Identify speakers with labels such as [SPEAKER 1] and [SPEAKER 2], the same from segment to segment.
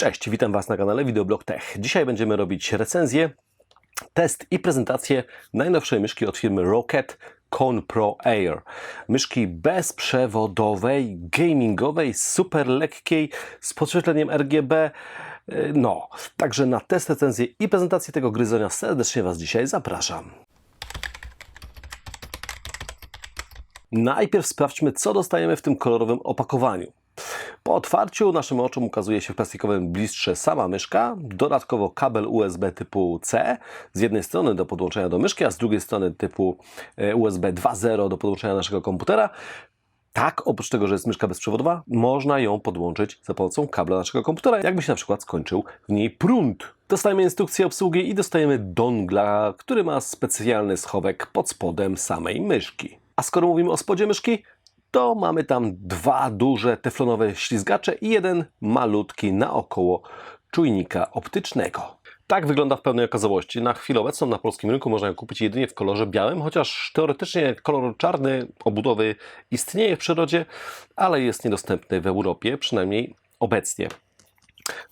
[SPEAKER 1] Cześć, witam Was na kanale Videoblog Tech. Dzisiaj będziemy robić recenzję, test i prezentację najnowszej myszki od firmy Rocket Cone Pro Air. Myszki bezprzewodowej, gamingowej, super lekkiej, z podświetleniem RGB. Yy, No, także na test, recenzję i prezentację tego gryzonia serdecznie Was dzisiaj zapraszam. Najpierw sprawdźmy, co dostajemy w tym kolorowym opakowaniu. Po otwarciu naszym oczom ukazuje się w plastikowym blistrze sama myszka, dodatkowo kabel USB typu C, z jednej strony do podłączenia do myszki, a z drugiej strony typu e, USB 2.0 do podłączenia naszego komputera. Tak, oprócz tego, że jest myszka bezprzewodowa, można ją podłączyć za pomocą kabla naszego komputera, jakby się na przykład skończył w niej prąd. Dostajemy instrukcję obsługi i dostajemy dongla, który ma specjalny schowek pod spodem samej myszki. A skoro mówimy o spodzie myszki, to mamy tam dwa duże teflonowe ślizgacze i jeden malutki naokoło czujnika optycznego. Tak wygląda w pełnej okazałości. Na chwilę obecną na polskim rynku można ją kupić jedynie w kolorze białym, chociaż teoretycznie kolor czarny obudowy istnieje w przyrodzie, ale jest niedostępny w Europie, przynajmniej obecnie.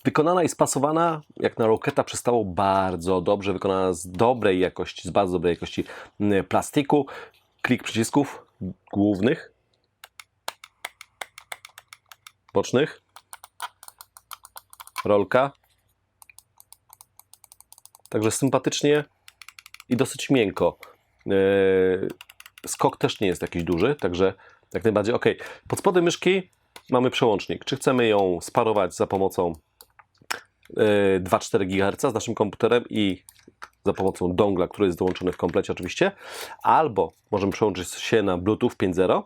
[SPEAKER 1] Wykonana i spasowana, jak na Rocketa przystało, bardzo dobrze. Wykonana z dobrej jakości, z bardzo dobrej jakości plastiku. Klik przycisków głównych, bocznych, rolka. Także sympatycznie i dosyć miękko. Yy, Skok też nie jest jakiś duży, także jak najbardziej ok. Pod spodem myszki mamy przełącznik. Czy chcemy ją sparować za pomocą yy, 2,4 GHz z naszym komputerem i za pomocą dongla, który jest dołączony w komplecie oczywiście, albo możemy przełączyć się na Bluetooth 5.0,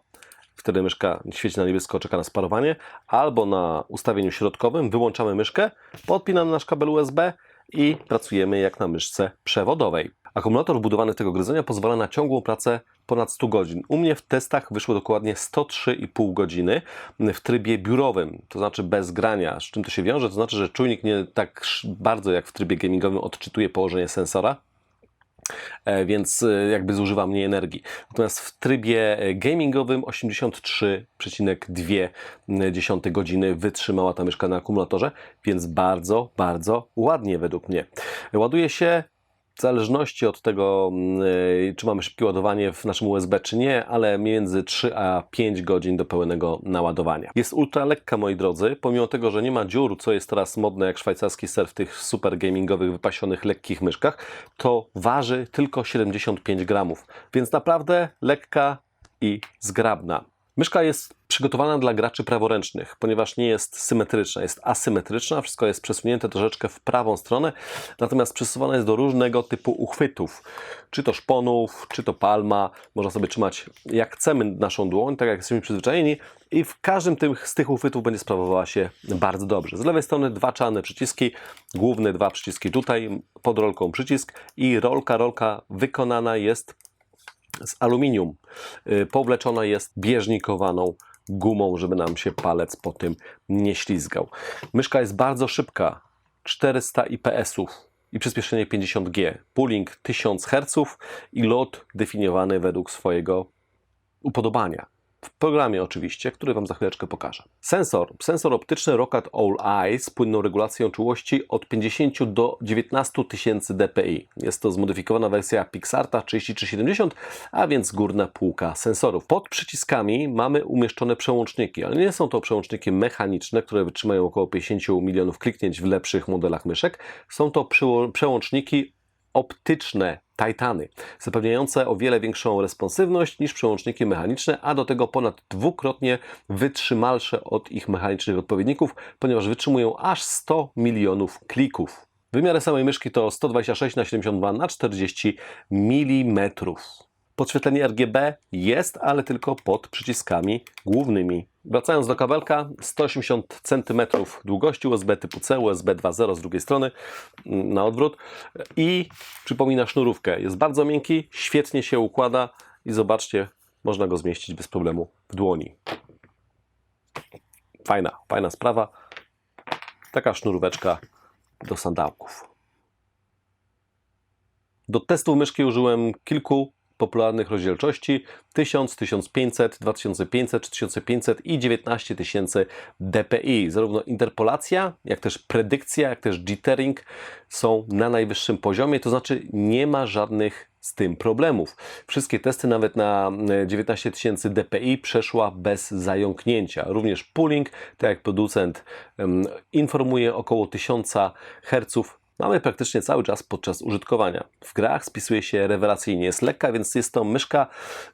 [SPEAKER 1] wtedy myszka świeci na niebiesko, czeka na sparowanie, albo na ustawieniu środkowym wyłączamy myszkę, podpinamy nasz kabel USB i pracujemy jak na myszce przewodowej. Akumulator wbudowany w tego gryzonia pozwala na ciągłą pracę ponad 100 godzin. U mnie w testach wyszło dokładnie 103,5 godziny w trybie biurowym, to znaczy bez grania. Z czym to się wiąże? To znaczy, że czujnik nie tak bardzo jak w trybie gamingowym odczytuje położenie sensora, więc e, jakby zużywa mniej energii. Natomiast w trybie e, gamingowym 83,2 godziny wytrzymała ta myszka na akumulatorze, więc bardzo, bardzo ładnie według mnie. Ładuje się zależności od tego, mm, y, czy mamy szybkie ładowanie w naszym USB, czy nie, ale między 3 a 5 godzin do pełnego naładowania. Jest ultra lekka, moi drodzy, pomimo tego, że nie ma dziur, co jest teraz modne jak szwajcarski ser w tych super gamingowych, wypasionych, lekkich myszkach, to waży tylko 75 gramów, więc naprawdę lekka i zgrabna. Myszka jest przygotowana dla graczy praworęcznych, ponieważ nie jest symetryczna, jest asymetryczna, wszystko jest przesunięte troszeczkę w prawą stronę, natomiast przesuwana jest do różnego typu uchwytów, czy to szponów, czy to palma, można sobie trzymać jak chcemy naszą dłoń, tak jak jesteśmy przyzwyczajeni i w każdym tym, z tych uchwytów będzie sprawowała się bardzo dobrze. Z lewej strony dwa czarne przyciski, główne dwa przyciski tutaj, pod rolką przycisk i rolka, rolka wykonana jest z aluminium. Y, Powleczona jest bieżnikowaną gumą, żeby nam się palec po tym nie ślizgał. Myszka jest bardzo szybka, 400 IPS-ów i przyspieszenie 50G, pooling 1000 Hz i lot definiowany według swojego upodobania. W programie oczywiście, który Wam za chwileczkę pokażę. Sensor. Sensor optyczny Rocket All Eye z płynną regulacją czułości od 50 do 19 tysięcy dpi. Jest to zmodyfikowana wersja Pixarta 3370, a więc górna półka sensorów. Pod przyciskami mamy umieszczone przełączniki, ale nie są to przełączniki mechaniczne, które wytrzymają około 50 milionów kliknięć w lepszych modelach myszek. Są to przełączniki optyczne Titany, zapewniające o wiele większą responsywność niż przełączniki mechaniczne, a do tego ponad dwukrotnie wytrzymalsze od ich mechanicznych odpowiedników, ponieważ wytrzymują aż 100 milionów klików. Wymiary samej myszki to 126 na 72 na 40 mm. Podświetlenie RGB jest, ale tylko pod przyciskami głównymi. Wracając do kabelka, 180 cm długości USB typu C, USB 2.0 z drugiej strony mm, na odwrót i przypomina sznurówkę. Jest bardzo miękki, świetnie się układa i zobaczcie, można go zmieścić bez problemu w dłoni. Fajna, fajna sprawa. Taka sznuróweczka do sandałków. Do testu myszki użyłem kilku popularnych rozdzielczości 1000, 1500, 2500, 3500 i 19 tysięcy dpi. Zarówno interpolacja, jak też predykcja, jak też jittering są na najwyższym poziomie, to znaczy nie ma żadnych z tym problemów. Wszystkie testy nawet na 19 tysięcy dpi przeszła bez zająknięcia. Również pooling, tak jak producent informuje, około 1000 Hz mamy praktycznie cały czas podczas użytkowania. W grach spisuje się rewelacyjnie, jest lekka, więc jest to myszka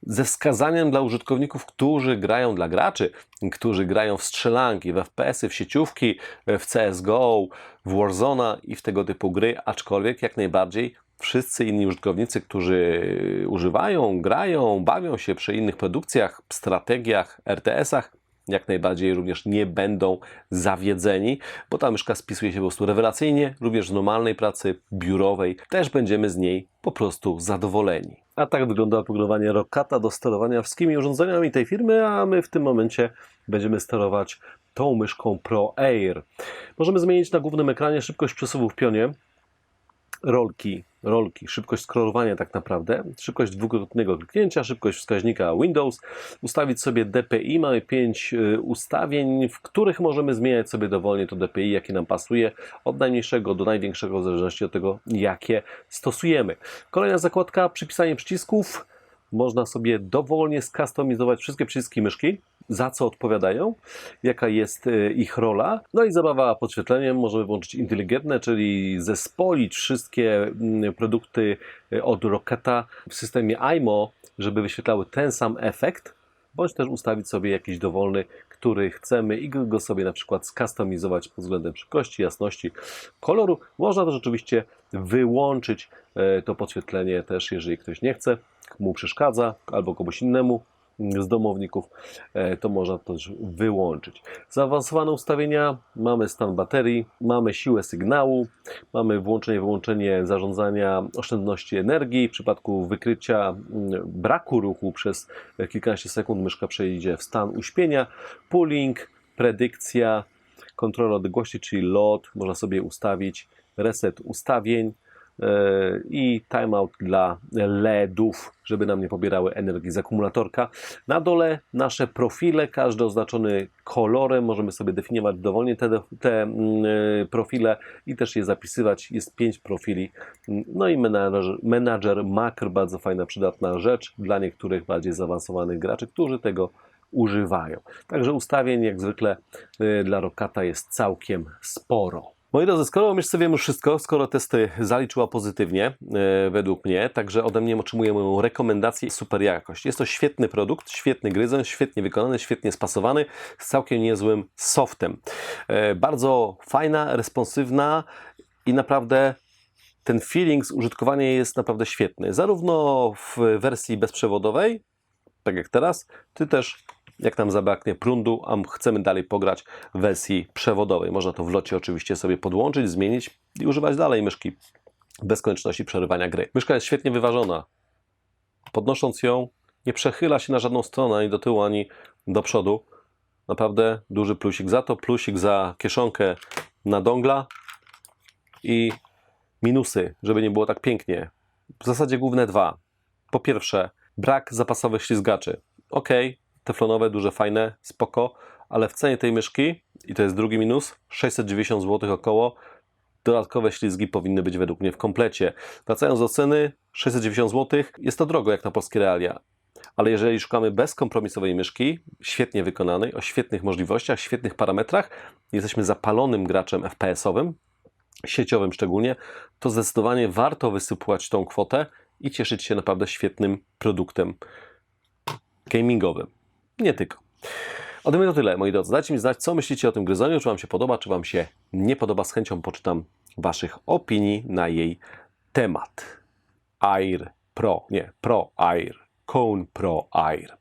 [SPEAKER 1] ze wskazaniem dla użytkowników, którzy grają dla graczy, którzy grają w strzelanki, w FPS-y, w sieciówki, w CSGO, w Warzona i w tego typu gry, aczkolwiek jak najbardziej wszyscy inni użytkownicy, którzy używają, grają, bawią się przy innych produkcjach, strategiach, RTS-ach, jak najbardziej również nie będą zawiedzeni, bo ta myszka spisuje się po prostu rewelacyjnie, również w normalnej pracy biurowej też będziemy z niej po prostu zadowoleni. A tak wygląda oprogramowanie Rockata do sterowania wszystkimi urządzeniami tej firmy, a my w tym momencie będziemy sterować tą myszką Pro Air. Możemy zmienić na głównym ekranie szybkość przesuwu w pionie, rolki, rolki, szybkość scrollowania tak naprawdę, szybkość dwukrotnego kliknięcia, szybkość wskaźnika Windows, ustawić sobie DPI, mamy 5 ustawień, w których możemy zmieniać sobie dowolnie to DPI, jakie nam pasuje, od najmniejszego do największego, w zależności od tego, jakie stosujemy. Kolejna zakładka, przypisanie przycisków, można sobie dowolnie skustomizować wszystkie przyciski myszki, za co odpowiadają, jaka jest e, ich rola. No i zabawa podświetleniem, możemy włączyć inteligentne, czyli zespolić wszystkie mm, produkty e, od Rocketa w systemie IMO, żeby wyświetlały ten sam efekt, bądź też ustawić sobie jakiś dowolny, który chcemy i go sobie na przykład skustomizować pod względem szybkości, jasności, koloru. Można też oczywiście wyłączyć e, to podświetlenie też, jeżeli ktoś nie chce, mu przeszkadza albo komuś innemu z domowników, e, to można to też wyłączyć. Zaawansowane ustawienia, mamy stan baterii, mamy siłę sygnału, mamy włączenie, wyłączenie zarządzania oszczędności energii. W przypadku wykrycia mm, braku ruchu przez kilkanaście sekund myszka przejdzie w stan uśpienia, pooling, predykcja, kontrola odległości, czyli LOT, można sobie ustawić reset ustawień, i timeout dla LEDów, żeby nam nie pobierały energii z akumulatorka. Na dole nasze profile, każdy oznaczony kolorem, możemy sobie definiować dowolnie te, te mm, profile i też je zapisywać. Jest pięć profili. No i menadżer, menadżer makr, bardzo fajna, przydatna rzecz dla niektórych bardziej zaawansowanych graczy, którzy tego używają. Także ustawień jak zwykle y, dla Rokata jest całkiem sporo. Moi drodzy, skoro myszce wiemy już wszystko, skoro testy zaliczyła pozytywnie e, według mnie, także ode mnie otrzymujemy rekomendację super jakość. Jest to świetny produkt, świetny gryzeń, świetnie wykonany, świetnie spasowany, z całkiem niezłym softem. E, bardzo fajna, responsywna i naprawdę ten feeling z użytkowania jest naprawdę świetny. Zarówno w wersji bezprzewodowej, tak jak teraz, ty też jak nam zabraknie prądu, a chcemy dalej pograć w wersji przewodowej. Można to w locie oczywiście sobie podłączyć, zmienić i używać dalej myszki bez konieczności przerywania gry. Myszka jest świetnie wyważona. Podnosząc ją, nie przechyla się na żadną stronę, ani do tyłu, ani do przodu. Naprawdę duży plusik za to, plusik za kieszonkę na dongla i minusy, żeby nie było tak pięknie. W zasadzie główne dwa. Po pierwsze, brak zapasowych ślizgaczy. Ok, teflonowe, duże, fajne, spoko, ale w cenie tej myszki, i to jest drugi minus, 690 zł około, dodatkowe ślizgi powinny być według mnie w komplecie. Wracając do ceny, 690 zł, jest to drogo jak na polskie realia. Ale jeżeli szukamy bezkompromisowej myszki, świetnie wykonanej, o świetnych możliwościach, świetnych parametrach, jesteśmy zapalonym graczem FPS-owym, sieciowym szczególnie, to zdecydowanie warto wysypać tą kwotę i cieszyć się naprawdę świetnym produktem gamingowym. Nie tylko. Ode mnie to tyle, moi drodzy. Dajcie mi znać, co myślicie o tym gryzoniu, czy Wam się podoba, czy Wam się nie podoba. Z chęcią poczytam Waszych opinii na jej temat. Air Pro, nie, Pro Air, Cone Pro Air.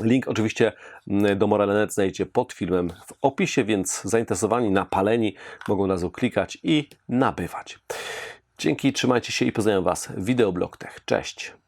[SPEAKER 1] Link oczywiście mm, do Moralenet znajdziecie pod filmem w opisie, więc zainteresowani, napaleni mogą nas klikać i nabywać. Dzięki, trzymajcie się i pozdrawiam Was. Wideoblog Tech. Cześć!